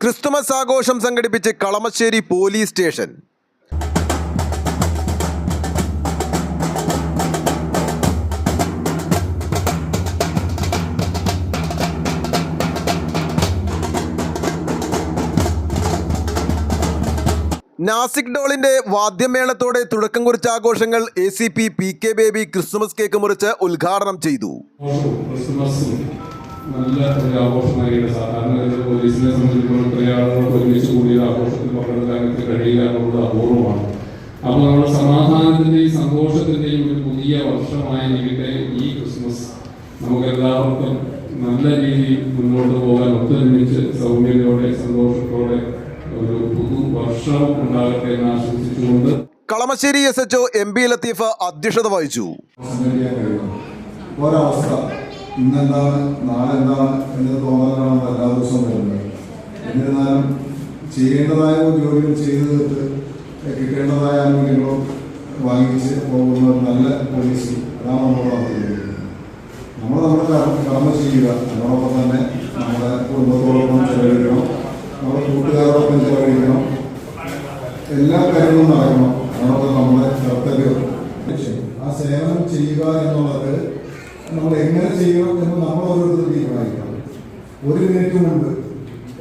Christmas ആഘോഷം സംഘടിപ്പിച്ച് Kalamassery police station. Nasik ഡോളിന്റെ വാദ്യമേളത്തോടെ തുടക്കം കുറിച്ച ആഘോഷങ്ങൾ A C P P K Baby Christmas cake മുറിച്ച് ഉദ്ഘാടനം ചെയ്തു. ക്രിസ്മസ് ക്രിസ്മസും നല്ല ഒരു ആഘോഷമായിരിക്കും സാധാരണ പോലീസിനെ സംബന്ധിച്ചിടത്തോളം ഇത്രയും ആളുകൾക്ക് ഒരുമിച്ച് കൂടി ആഘോഷത്തിൽ പങ്കെടുക്കാനൊക്കെ കഴിയുക എന്നുള്ളത് അപൂർവമാണ്. അപ്പോൾ നമ്മുടെ സമാധാനത്തിന്റെയും സന്തോഷത്തിന്റെയും ഒരു പുതിയ വർഷമായിരിക്കട്ടെ ഈ ക്രിസ്മസ് നമുക്ക് എല്ലാവർക്കും നല്ല രീതിയിൽ മുന്നോട്ട് പോകാൻ ഒത്തൊരുമിച്ച് സൗമ്യതയോടെ സന്തോഷത്തോടെ ഒരു പുതു വർഷം ഉണ്ടാകട്ടെ എന്ന് ആശംസിച്ചുകൊണ്ട് Kalamassery S H M P Latheef അധ്യക്ഷത വഹിച്ചു. ഒരവസ്ഥ ഇന്നെന്താണ് നാളെ എന്താണ് എന്ന് തോന്നലാണ് നമ്മൾ എല്ലാ ദിവസവും വരുന്നത് എന്നിരുന്നാലും ചെയ്യേണ്ടതായ ജോലികൾ ചെയ്തു തീർത്ത് കിട്ടേണ്ടതായ ആനുകൂല്യങ്ങളും വാങ്ങിച്ച് പോകുന്ന ഒരു നല്ല പോളിസി അതാണ് നമ്മളോട് നമ്മൾ നമ്മുടെ കർമ്മ ചെയ്യുക. അതോടൊപ്പം തന്നെ നമ്മുടെ കുടുംബത്തോടൊപ്പം ചെലവഴിക്കണം. നമ്മുടെ കൂട്ടുകാരോടൊപ്പം ചെലവഴിക്കണം. എല്ലാ കാര്യങ്ങളും നടക്കണം. അതോടൊപ്പം നമ്മുടെ കർത്തവ്യം. ആ സേവനം ചെയ്യുക എന്നുള്ളത് നമ്മൾ എങ്ങനെ ചെയ്യണം എന്ന് നമ്മൾ തീരുമാനിക്കണം. ഒരു മിനിറ്റ് മുമ്പ്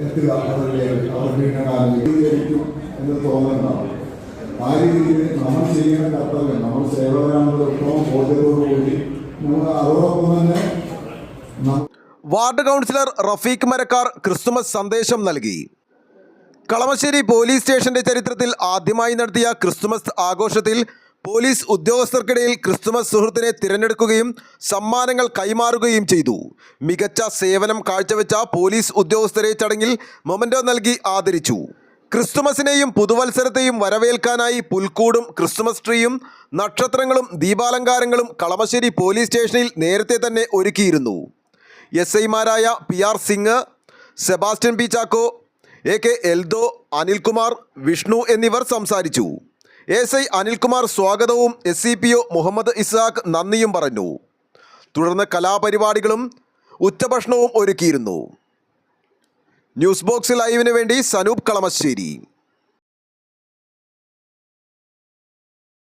എത്തുക അവരിലേക്ക് വീണ്ട കാലം എന്ന് തോന്നുന്നുണ്ടാവും. ആ രീതിയിൽ നമ്മൾ ചെയ്യുന്ന കർത്തവ്യം നമ്മൾ സേവകരാണെന്നുള്ള ഉത്തമം ബോധ്യത്തോടുകൂടി നമ്മൾ അതോടൊപ്പം തന്നെ ward councillor Rafeeq Marakkar Christmas സന്ദേശം നൽകി. കളമശ്ശേരി പോലീസ് സ്റ്റേഷന്റെ ചരിത്രത്തിൽ ആദ്യമായി നടത്തിയ ക്രിസ്തുമസ് ആഘോഷത്തിൽ പോലീസ് ഉദ്യോഗസ്ഥർക്കിടയിൽ ക്രിസ്തുമസ് സുഹൃത്തിനെ തിരഞ്ഞെടുക്കുകയും സമ്മാനങ്ങൾ കൈമാറുകയും ചെയ്തു. മികച്ച സേവനം കാഴ്ചവെച്ച പോലീസ് ഉദ്യോഗസ്ഥരെ ചടങ്ങിൽ മൊമന്റോ നൽകി ആദരിച്ചു. ക്രിസ്തുമസിനെയും പുതുവത്സരത്തെയും വരവേൽക്കാനായി പുൽക്കൂടും ക്രിസ്തുമസ് ട്രീയും നക്ഷത്രങ്ങളും ദീപാലങ്കാരങ്ങളും കളമശ്ശേരി പോലീസ് സ്റ്റേഷനിൽ നേരത്തെ തന്നെ ഒരുക്കിയിരുന്നു. എസ് ഐമാരായ P R Singh Sebastian P Chacko A K Eldho Anilkumar Vishnu എന്നിവർ സംസാരിച്ചു. എസ് ഐ അനിൽകുമാർ സ്വാഗതവും S C P O Muhammad Ishaq നന്ദിയും പറഞ്ഞു. തുടർന്ന് കലാപരിപാടികളും ഉച്ചഭക്ഷണവും ഒരുക്കിയിരുന്നു. ന്യൂസ് ബോക്സ് ലൈവിന് വേണ്ടി സനൂപ് കളമശ്ശേരി.